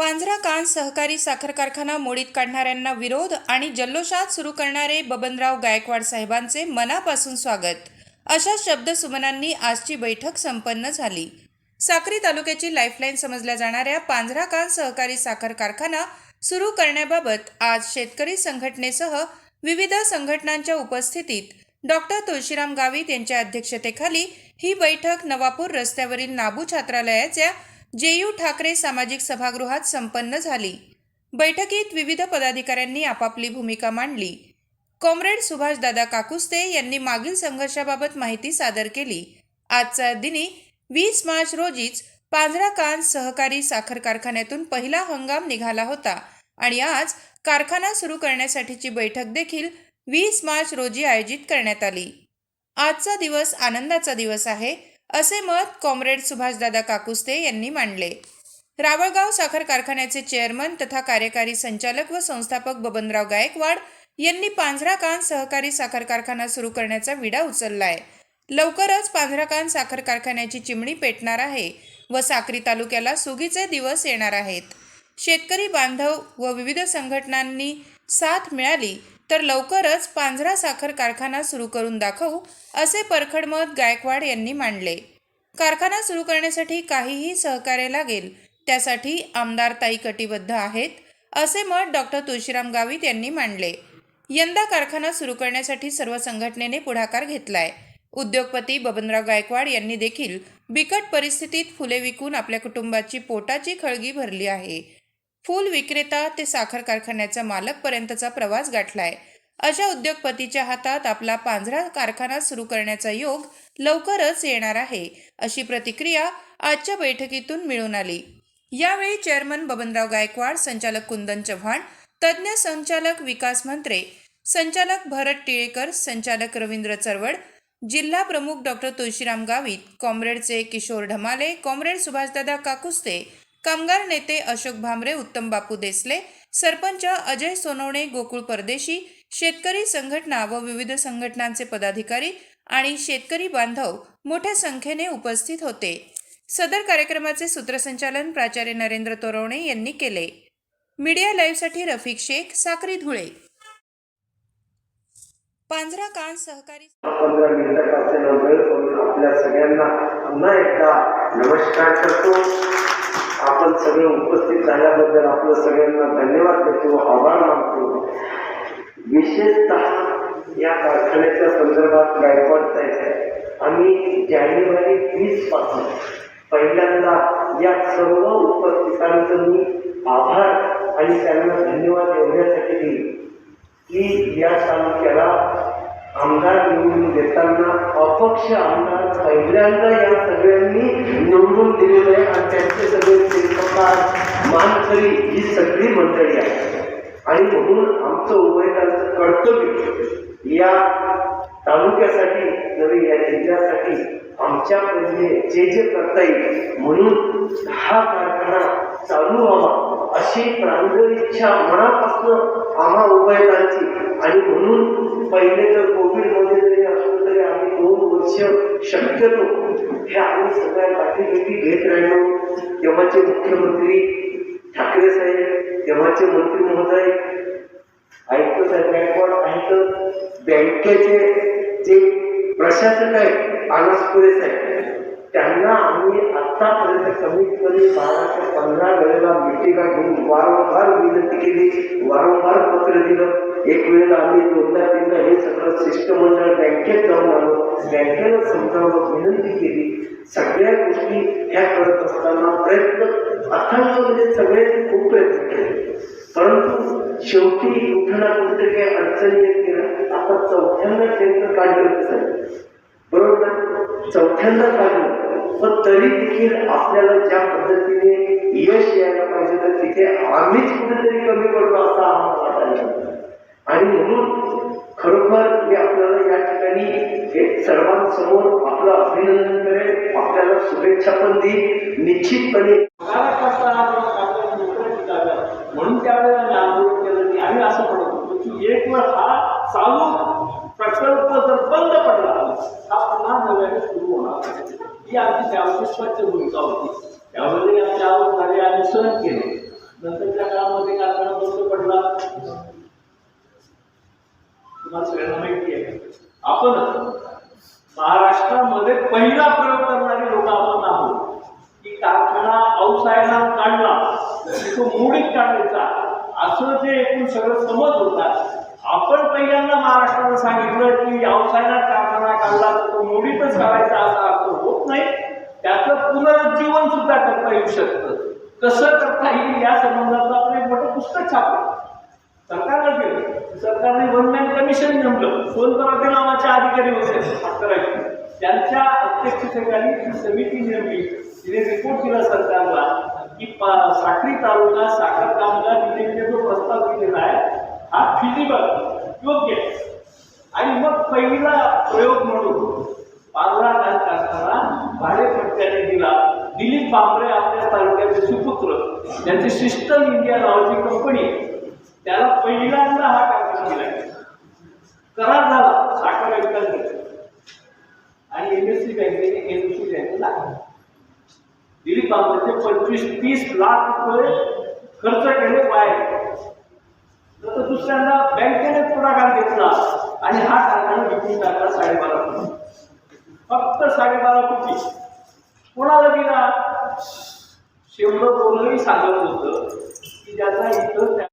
पांझरा कान सहकारी साखर कारखाना मोडीत काढणाऱ्यांना विरोध आणि जल्लोषात सुरू करणारे बबनराव गायकवाड साहेबांचे मनापासून स्वागत. अशा शब्दसुमनांनी आजची बैठक संपन्न झाली. साक्री तालुक्याची लाईफलाईन समजल्या जाणाऱ्या पांझरा कान सहकारी साखर कारखाना सुरू करण्याबाबत आज शेतकरी संघटनेसह विविध संघटनांच्या उपस्थितीत डॉक्टर तुळशीराम गावित यांच्या अध्यक्षतेखाली ही बैठक नवापूर रस्त्यावरील नाबू छात्रालयाच्या जेयू ठाकरे सामाजिक सभागृहात संपन्न झाली. बैठकीत विविध पदाधिकाऱ्यांनी आपापली भूमिका मांडली. कॉम्रेड सुभाषदादा काकुस्ते यांनी मागील संघर्षाबाबत माहिती सादर केली. आजच्या दिनी वीस मार्च रोजीच पांझरा कान सहकारी साखर कारखान्यातून पहिला हंगाम निघाला होता आणि आज कारखाना सुरू करण्यासाठीची बैठक देखील वीस मार्च रोजी आयोजित करण्यात आली. आजचा दिवस आनंदाचा दिवस आहे. असे मत कॉम्रेड सुभाषदादा काकुस्ते यांनी मांडले. रावळगाव साखर कारखान्याचे चेअरमन तथा कार्यकारी संचालक व संस्थापक बबनराव गायकवाड यांनी पांझरा कान सहकारी साखर कारखाना सुरू करण्याचा विडा उचललाय. लवकरच पांझरा कान साखर कारखान्याची चिमणी पेटणार आहे व साक्री तालुक्याला सुगीचे दिवस येणार आहेत. शेतकरी बांधव व विविध संघटनांनी साथ मिळाली तर लवकरच पांझरा साखर कारखाना सुरू करून दाखवू असे परखड मत गायकवाड यांनी मांडले. कारखाना सुरू करण्यासाठी काहीही सहकार्य लागेल त्यासाठी आमदार ताई कटिबद्ध आहेत असे मत डॉक्टर तुळशीराम गावित यांनी मांडले. यंदा कारखाना सुरू करण्यासाठी सर्व संघटनेने पुढाकार घेतलाय. उद्योगपती बबनराव गायकवाड यांनी देखील बिकट परिस्थितीत फुले विकून आपल्या कुटुंबाची पोटाची खळगी भरली आहे. फूल विक्रेता ते साखर कारखान्याचा मालकपर्यंतचा प्रवास गाठलाय. अशा उद्योगपतीच्या हातात आपला पांझरा कारखाना सुरू करण्याचा योग लवकरच येणार आहे अशी प्रतिक्रिया आजच्या बैठकीतून मिळून आली. यावेळी चेअरमन बबनराव गायकवाड संचालक कुंदन चव्हाण तज्ज्ञ संचालक विकास मंत्रे संचालक भरत टिळेकर संचालक रवींद्र चरवड जिल्हा प्रमुख डॉक्टर तुळशीराम गावित कॉम्रेडचे किशोर ढमाले कॉम्रेड सुभाषदादा काकुस्ते कामगार नेते अशोक भामरे उत्तम बापू देसले सरपंच अजय सोनवणे गोकुळ परदेशी शेतकरी संघटना व विविध संघटनांचे पदाधिकारी आणि शेतकरी बांधव मोठ्या संख्येने उपस्थित होते. सदर कार्यक्रमाचे सूत्रसंचालन प्राचार्य नरेंद्र तोरवणे यांनी केले. मीडिया लाईव्हसाठी रफिक शेख साक्री धुळे. पांझरा कान सहकारी पंधरा आपल्या सगळ्यांना पुन्हा एकदा नमस्कार करतो. आपण सगळे उपस्थित झाल्याबद्दल आपलं सगळ्यांना धन्यवाद देतो आभार मानतो. विशेषतः या कारखान्याच्या संदर्भात गायकवाड साहेब आम्ही जानेवारी वीसपासून पहिल्यांदा या सर्व उपस्थितांचं मी आभार आणि त्यांना धन्यवाद एवढ्यासाठी दिले की या तालुक्याला आमदार निवडून देताना अपक्ष आमदार पहिल्यांदा या सगळ्यांनी निवडून दिलेले आहे आणि त्यांचे सगळे शिल्पकार मानकरी ही सगळी मंडळी आहे आणि म्हणून आमचं उमेदवारांचं कर्तव्य या तालुक्यासाठी नव्हे या जिल्ह्यासाठी आमच्या पहिले जे जे करता येईल म्हणून हा कारखाना चालू व्हावा. अशी प्रांजळ इच्छा मनापासून आम्हा उभयतांची. आणि म्हणून पहिले तर कोविडमध्ये जरी असलो तरी आम्ही दोन वर्ष शक्यतो हे आम्ही सगळ्या गाठीभेटी घेत राहिलो. तेव्हाचे मुख्यमंत्री ठाकरे साहेब तेव्हाचे मंत्री महोदय आयुक्त साहेब गायकवाड आयुक्त बँकेचे जे प्रशासक आहेत अनासपुरे साहेब त्यांना आम्ही आतापर्यंत कमीत कमी बारा ते पंधरा वेळेला मिटिंगा घेऊन वारंवार विनंती केली वारंवार पत्र दिलं. एक वेळेला आम्ही दोनदा तीनदा हे सगळं शिष्टमंडळ बँकेत जाऊन आलो. बँकेला समजावं विनंती केली. सगळ्या गोष्टी ह्या करत असताना प्रयत्न अथांग म्हणजे सगळे खूप प्रयत्न केले. परंतु शेवटी कुठं ना कुठे काही अडचणी येत गेल्या आता चौथ्यांदा टेंडर काढलं कसं बरोबर चौथ्यांदा काढलं. पण तरी देखील आपल्याला ज्या पद्धतीने यश यायला पाहिजे तर तिथे आम्हीच कुठेतरी कमी पडलो असा आम्हाला वाटायला आणि म्हणून खरोखर मी आपल्याला या ठिकाणी हे सर्वांसमोर आपलं अभिनंदन करेल आपल्याला शुभेच्छा पण देईल निश्चितपणे म्हणून त्यावेळेला आम्ही आंदोलन केलं. की आम्ही असं म्हणत होतो की एक वेळ हा चालू प्रकल्प जर बंद पडला हा पुन्हा नव्याने सुरू होणार ही आमची त्यावेळी स्वच्छ भूमिका होती. त्यावेळी आमच्या झाले आम्ही सहन केले. तुम्हाला सगळ्यांना माहिती आहे. आपण महाराष्ट्रामध्ये पहिला प्रयोग करणारे लोक आपण आहोत. की कारखाना औसायला काढला. तो मोडीत काढायचा. असं जे एकूण सगळं समज होता आपण पहिल्यांदा महाराष्ट्राला सांगितलं की औसायला कारखाना काढला तर तो मोडीतच करायचा असा अर्थ होत नाही. त्याचं पुनरुज्जीवन सुद्धा करता येऊ शकतं. कसं करता येईल या संबंधातलं आपण एक मोठं पुस्तक छापलं. सरकारला केलं. सरकारने वन मॅन कमिशन नेमलं. सोन पराते नावाचे अधिकारी होते साखराचे त्यांच्या अध्यक्षतेखाली ती समिती नेमली तिने रिपोर्ट केला सरकारला की साखरी तालुका साखर कामगार तिथे जो प्रस्ताव दिलेला आहे हा फिजिबल योग्य. आणि मग पहिला प्रयोग म्हणून पांढरा काल असताना भाडेपट्ट्याने दिला. दिलीप बांबरे आपल्या तालुक्याचे सुपुत्र. त्यांची सिस्टम इंडिया नावाची कंपनी त्याला पहिल्यांदा हा कागद दिला. करार झाला. साखर आयुक्तांकडे आणि एमएससी बँकेने एमसी बँकेला दिलीप बांबरेचे पंचवीस तीस लाख रुपये खर्च केले बाहेर. तर दुसऱ्यांदा बँकेने पुढाकार घेतला.